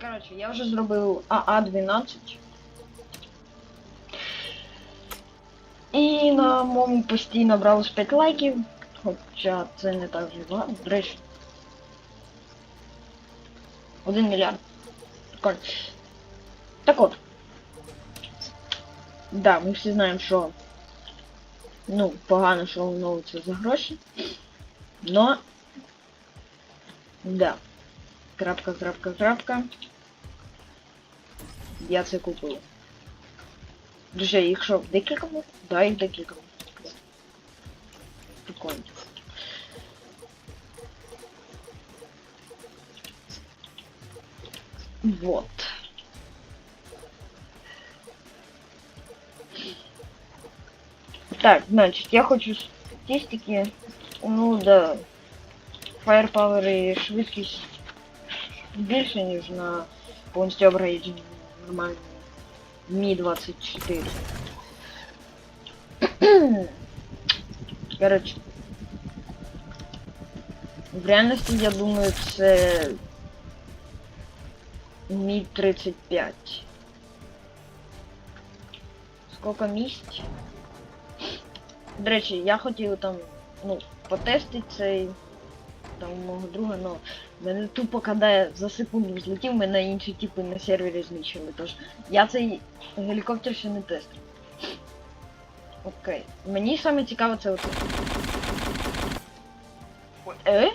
Коротше, я вже зробив АА-12. І на моєму пості набралось 5 лайків. Хоча це не так вже багато. До речі. 1 мільярд. Прикольно. Так от. Да, ми всі знаємо, що. Ну, погано, що воно це за гроші. Но. Да. Крапка, крапка, крапка. Я це купив. Друзі, їх що, декілька було? Да, їх декілька. було. Прикольно. Вот. Так, значит, я хочу статистики. Ну да. Firepower і швидкість більше, ніж на повністю апгрейді нормальному Мі 24. Короче. В реальності, я думаю, це Мі 35. Сколько місць? До речі, я хотів там, ну, потестити цей там у мого друга, но мене тупо кидає за секунду злетів, мене інші типи на сервері знищили. Тож я цей гелікоптер ще не тестив. Окей. Мені саме цікаво це оце. Е?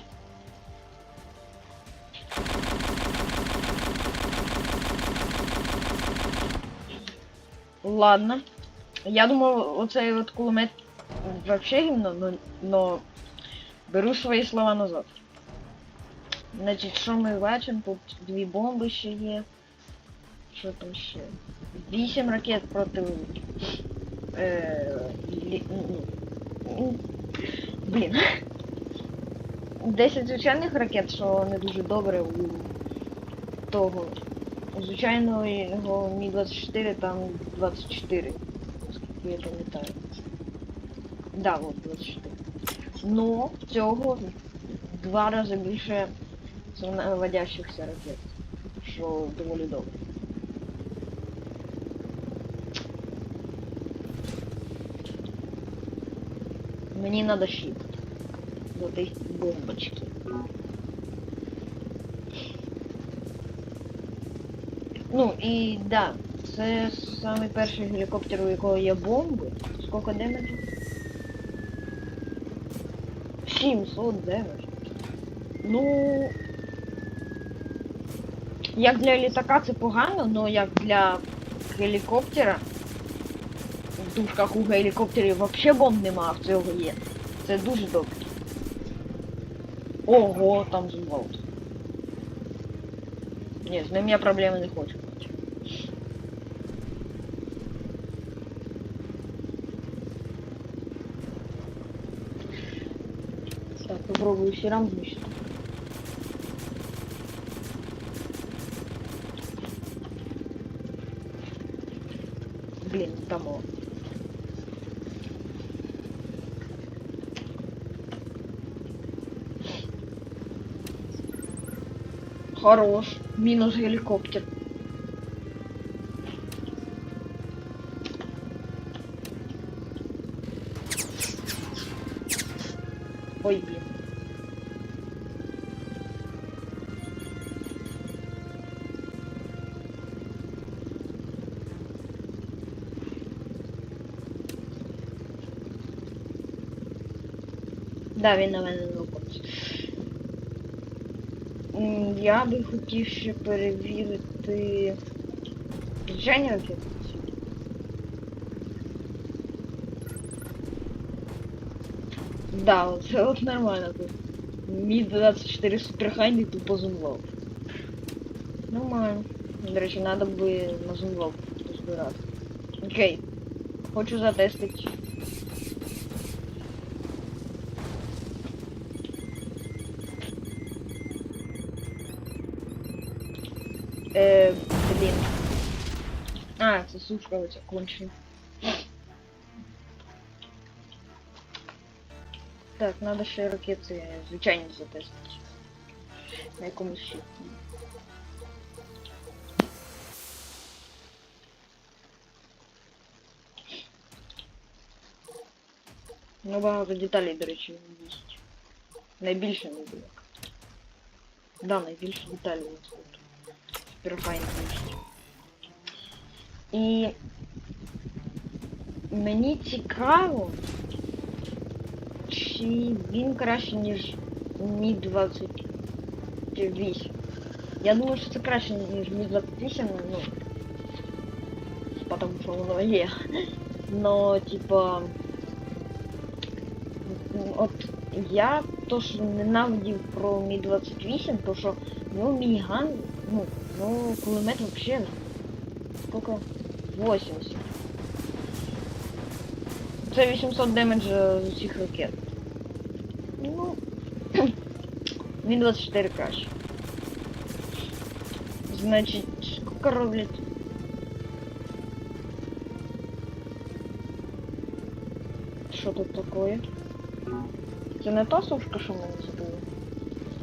Ладно. Я думав, оцей от кулемет вообще гімно, но, но беру свої слова назад. Значить, що ми бачимо? Тут дві бомби ще є. Що там ще? Вісім ракет проти. Е, лі, блін. 10 звичайних ракет, що не дуже добре у того. У звичайного його Мі-24 там 24. Скільки я пам'ятаю. Да, от 24. Но цього в два рази більше самонаводящихся ракет. Що доволі добре. Мені надо щит. До тих бомбочки. Ну і да, це самий перший гелікоптер, у якого є бомби. Скільки демеджу? 700 демедж. Ну. Як для літака це погано, але як для гелікоптера. В дужках у гелікоптерів взагалі бомб нема, а в цього є. Це дуже добре. Ого, там зумваут. Ні, з ним я проблеми не хочу. Попробую сирам знищити. Блін, там о. Хорош. Мінус гелікоптер. Ой, блін. Да, він на мене не Я би хотів ще перевірити звичайні ракети. Да, от це от нормально тут. Мі 24 суперхайник тупо зумлов. Нормально. До речі, надо би на зумлов позбирати. Окей. Хочу затестити. Э, блин. А, это сушка у тебя кончена. Так, надо ще ракети, звичайно, затестити. На каком щиті. Ну, багато деталей, до речі, є. Найбільше не. Да, найбільше деталей. Пірфайн містить. І мені цікаво, чи він краще, ніж Мі 28. Я думаю, що це краще, ніж Мі 28, ну. Потому що воно є. Но, типа. От я то, що ненавидів про Мі 28, то що ну мініган, ну, ну кулемет вообще сколько? 80. Це 800 демеджа з усіх ракет. Ну, Мі 24 краще. Значить, сколько роблять? Що тут такое? Це не та сушка, що ми не забули?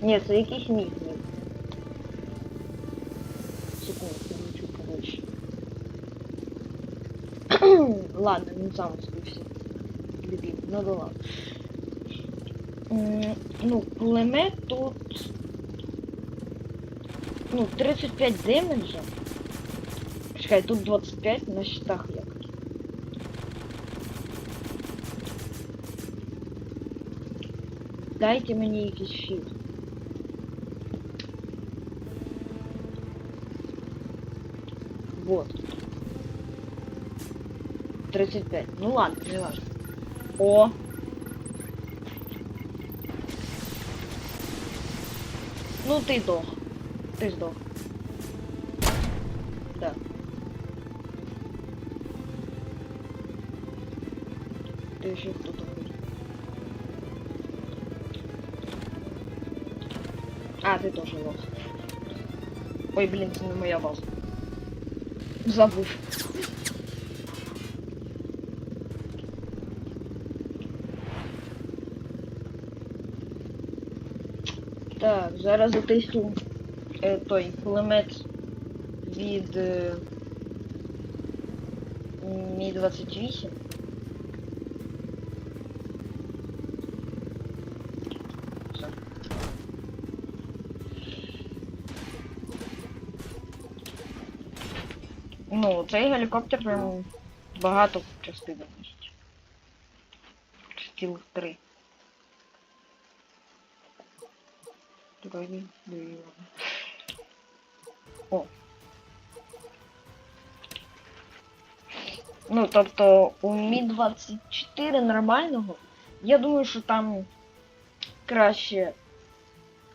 Ні, це якийсь міг. Ладно, він сам збився. Дебіл, ну да ладно. Ну, кулемет тут... Ну, 35 демеджа. Чекай, тут 25 на щитах як. Дайте мені якийсь щит. Вот. 35. Ну ладно, не важно. О! Ну ты сдох. Ты сдох. Да. Ты еще кто-то. А, ты тоже лох. Ой, блин, це не моя база. Забув. Зараз затисну е, той кулемет від е, Мі 28. Ну, цей гелікоптер прям ну. багато частин. Стіл 3. Драйвінг О. Ну, тобто у Мі 24 нормального. Я думаю, що там краще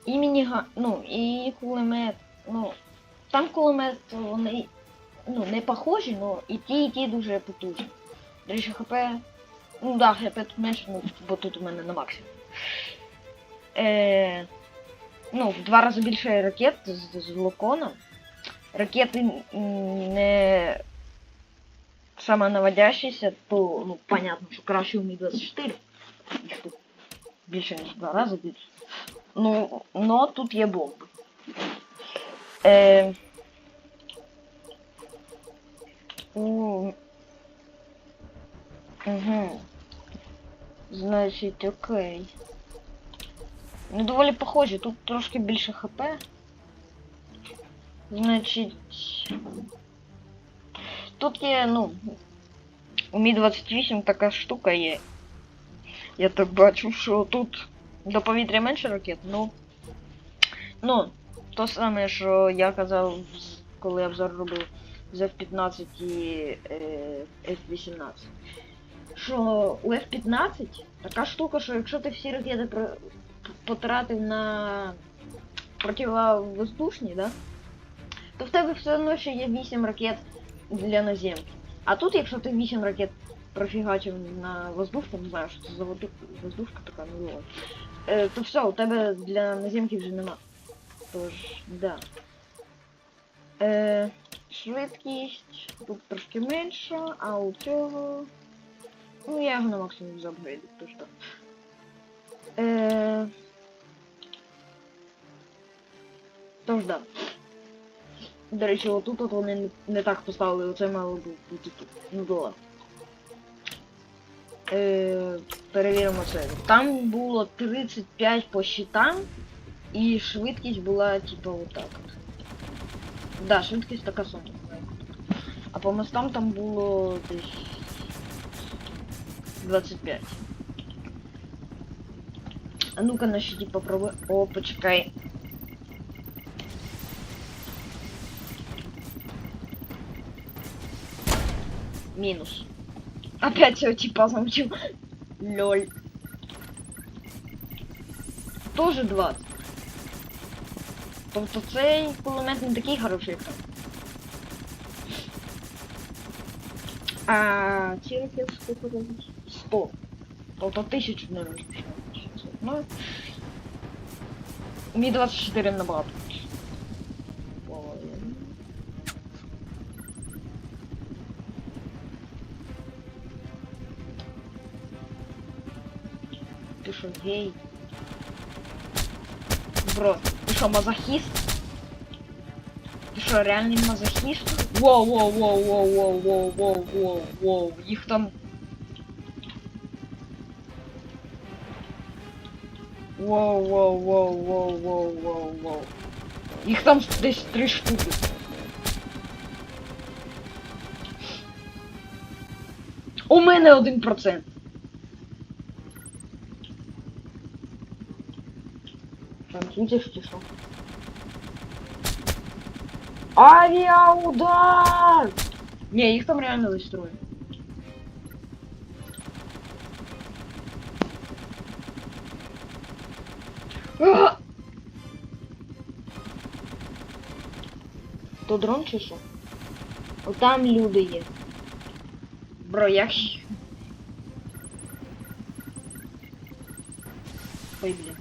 і мініга... ну, і кулемет. Ну, там кулемет, вони ну, не похожі, але і ті, і ті дуже потужні. До речі, ХП... Ну да, ХП тут менше, ну, бо тут у мене на максимум. Е ну, в два рази більше ракет з, з локоном. Ракети не самонаводящіся, то ну, понятно, що краще у Мі-24. Їх тут більше, ніж в два рази більше. Ну, но тут є бомби. Е, у... Угу. Значить, окей. Ну, доволі похожі, тут трошки більше хп. Значить. Тут є, ну. У Мі 28 така штука є. Я так бачу, що тут до повітря менше ракет, ну. Ну, то саме, що я казав, коли обзор робив з F15 і е, F18. Що у F15 така штука, що якщо ти всі ракети потратив на противовоздушні, да? то в тебе все одно ще є 8 ракет для наземки. А тут, якщо ти 8 ракет профігачив на воздушку, не знаю, що це за воздушка така, ну е, то все, у тебе для наземки вже нема. Тож, да. Е, швидкість тут трошки менша, а у цього. Ну, я його на максимум заапгрейдив, тож так. Е... Тож да. До речі, отут от вони не, так поставили, оце мало бу- бути тут. Ну ладно. Е, перевіримо це. Там було 35 по щитам, і швидкість була типу отак. от. Да, швидкість така сама. А по мостам там було десь 25. А ну-ка на щиті попробуй. О, почекай. Минус. Опять его типа замучил. Лёль. Тоже 20. Тобто цей кулемет не такий хороший, як там. А ці ракети сколько робить? 100. Тобто тисячу не розміщають. Ну, Мі 24 набагато. Ти що, гей? Бро, ти що, мазохіст? Ти що, реальний мазохіст? Воу, воу, воу, воу, воу, воу, воу, воу, воу. Їх там... Воу, воу, воу, воу, воу, воу, воу. Їх там десь три штуки. У мене один процент. Французиш чи що? Авіаудар! Ні, їх там реально весь троє. То дрон чи що? О, там люди є. Бро, як? Ой, блін.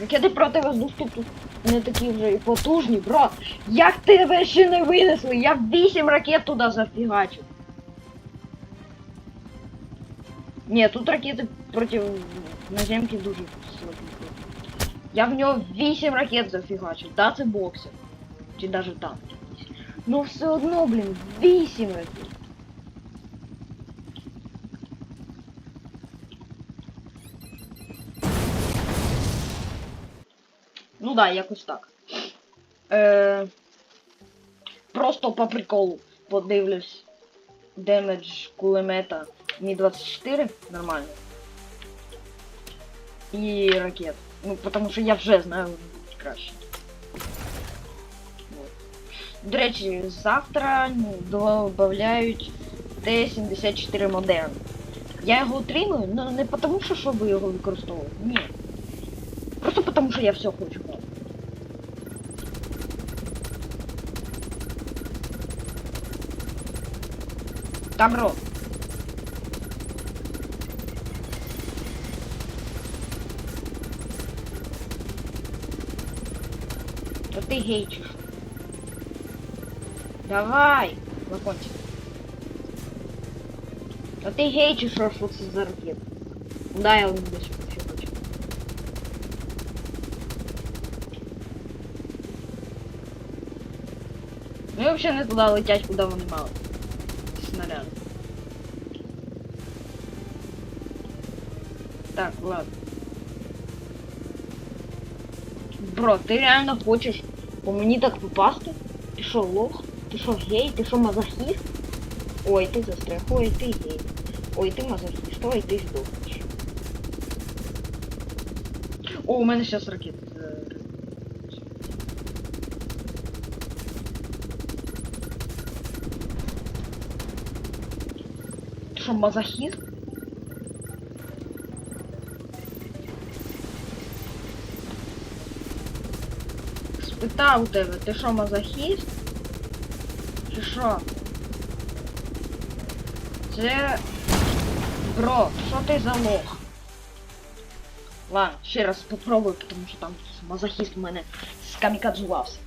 Ракети противоздушки тут не такі вже і потужні, бро. Як тебе ще не винесли? Я вісім ракет туди зафігачив. Ні, тут ракети проти наземки дуже слабі. Я в нього 8 ракет зафігачив. Да, це боксер. Чи даже танк якийсь. Ну все одно, блін, 8 ракет. Ну да, якось так. Е, просто по приколу подивлюсь. Демедж кулемета Мі 24 нормально. І ракет. Ну, потому що я вже знаю краще. До речі, завтра додають Т-74 модерн. Я його отримую, ну не тому, що щоб його використовувати. Ні. Просто потому что я все хочу. Добро. Да ты гейчишь. Давай, закончи. Да ты гейчишь, Рошлокс из-за ракет. Да, я улыбаюсь вообще. Ну взагалі не туди летять, куди вони мали. Снаряди. Так, ладно. Бро, ти реально хочеш по мені так попасти? Ти що, лох? Ти що, гей? Ти що, мазохіст? Ой, ти застряг, ой, ти гей. Ой, ти мазохіст, ой, ти здохнеш. О, у мене зараз ракета. Е, Ти що, мазохіст? Спитав тебе, ти що, мазохіст? Чи що? Це... Бро, що ти за лох? Ладно, ще раз попробую, тому що там мазохіст у мене скамікадзувався.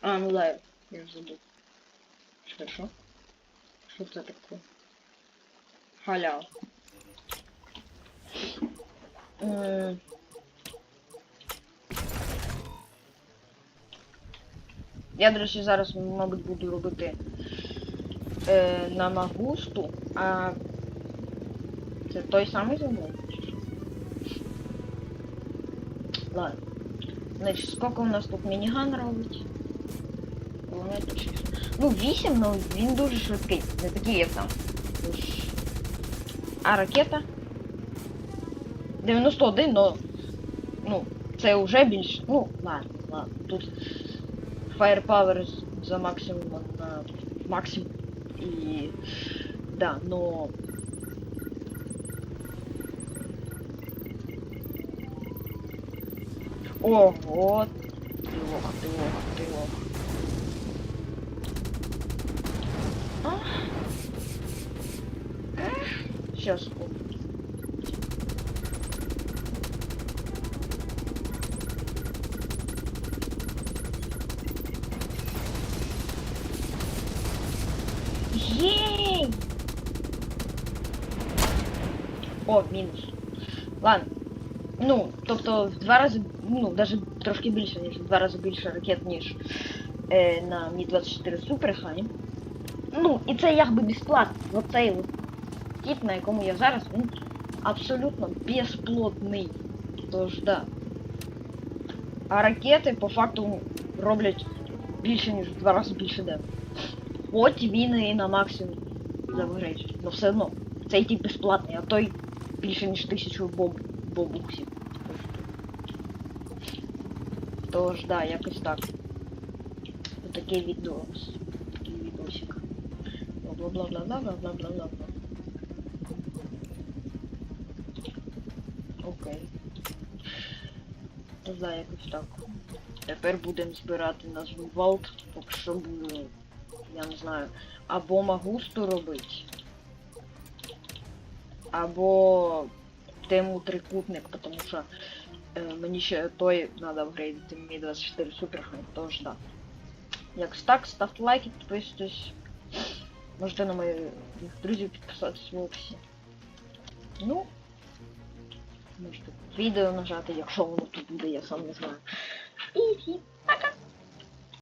А, ну да, я забув. Хорошо? Что Що це таке? Халяв. Е, я, до речі, зараз, мабуть, буду робити е, на магусту, а це той самий замовник. Ладно. Значить, сколько у нас тут мініган робить? Кілометр 6. Ну, 8, ну він дуже швидкий. Не там. А ракета? 91, но ну, це вже більше. Ну, ладно, ладно. Тут Firepower за максимум на максимум. І да, но Ого, тривога, тривога, тривога. Ех, Щас. секунду. О, мінус. Ладно. Ну, тобто в два рази, ну, навіть трошки більше, ніж в два рази більше ракет, ніж е, на Мі-24 Суперхані. Ну, і це якби безплатно. Оцей от кіт, на якому я зараз, він абсолютно безплотний. Тож, да. А ракети по факту роблять більше, ніж в два рази більше демеджу. Хоч він і на максимум завгречить. Но все одно, цей тип безплатний, а той більше ніж тисячу боб бобуксів. Тож, да, якось так. Отакий відос. Такий відосик. Бла-бла-бла-бла-бла-бла-бла-бла. Окей. Тож, да, якось так. Тепер будемо збирати назву Валт, поки що буду, я не знаю, або магусту робити, або тему трикутник, тому що е, мені ще той треба апгрейдити мій 24 суперхан, тож да. Якось так, ставте лайки, підписуйтесь. Можете на моїх друзів підписатися в описі. Ну, можете відео нажати, якщо воно тут буде, я сам не знаю. І всім пока!